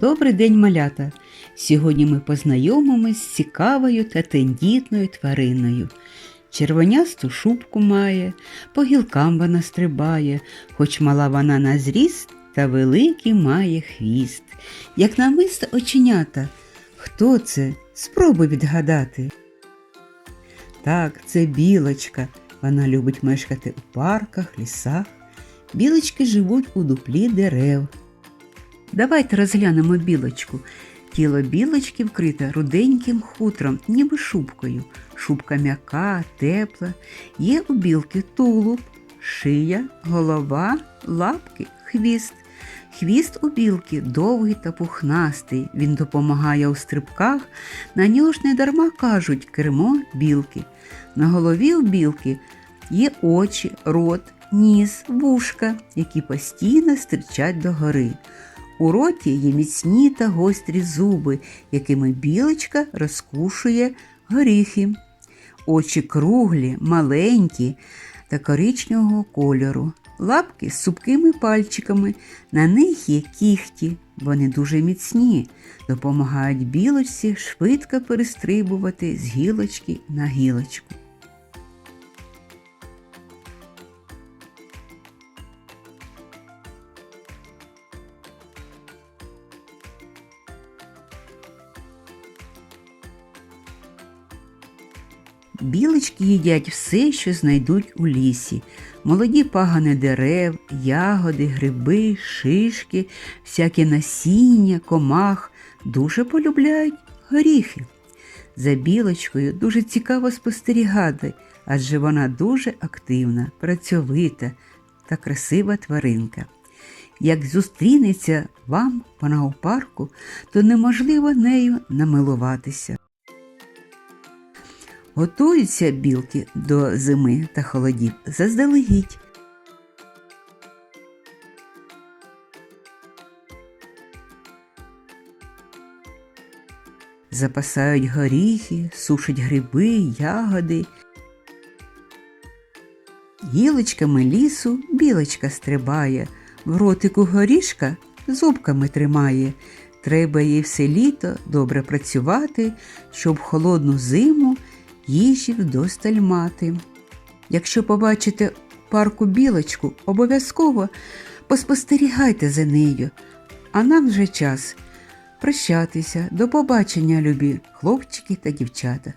Добрий день, малята! Сьогодні ми познайомимось з цікавою та тендітною твариною. Червонясту шубку має, по гілкам вона стрибає, хоч мала вона на зріст, та великий має хвіст. Як намисто оченята. Хто це? Спробуй відгадати. Так, це білочка. Вона любить мешкати у парках, лісах. Білочки живуть у дуплі дерев. Давайте розглянемо білочку. Тіло білочки вкрите руденьким хутром, ніби шубкою. Шубка м'яка, тепла. Є у білки тулуб, шия, голова, лапки, хвіст. Хвіст у білки довгий та пухнастий. Він допомагає у стрибках. На нього ж не дарма кажуть кермо білки. На голові у білки є очі, рот, ніс, вушка, які постійно стирчать догори. У роті є міцні та гострі зуби, якими білочка розкушує горіхи. Очі круглі, маленькі та коричневого кольору. Лапки з супкими пальчиками, на них є кіхті. Вони дуже міцні, допомагають білочці швидко перестрибувати з гілочки на гілочку. Білочки їдять все, що знайдуть у лісі. Молоді пагани дерев, ягоди, гриби, шишки, всяке насіння, комах дуже полюбляють горіхи. За білочкою дуже цікаво спостерігати, адже вона дуже активна, працьовита та красива тваринка. Як зустрінеться вам вона у парку, то неможливо нею намилуватися. Готуються білки до зими та холодів заздалегідь. Запасають горіхи, сушать гриби, ягоди. Гілочками лісу білочка стрибає, в ротику горішка зубками тримає. Треба їй все літо добре працювати, щоб холодну зиму їжі вдосталь мати. Якщо побачите парку білочку, обов'язково поспостерігайте за нею. А нам вже час прощатися. До побачення, любі хлопчики та дівчата.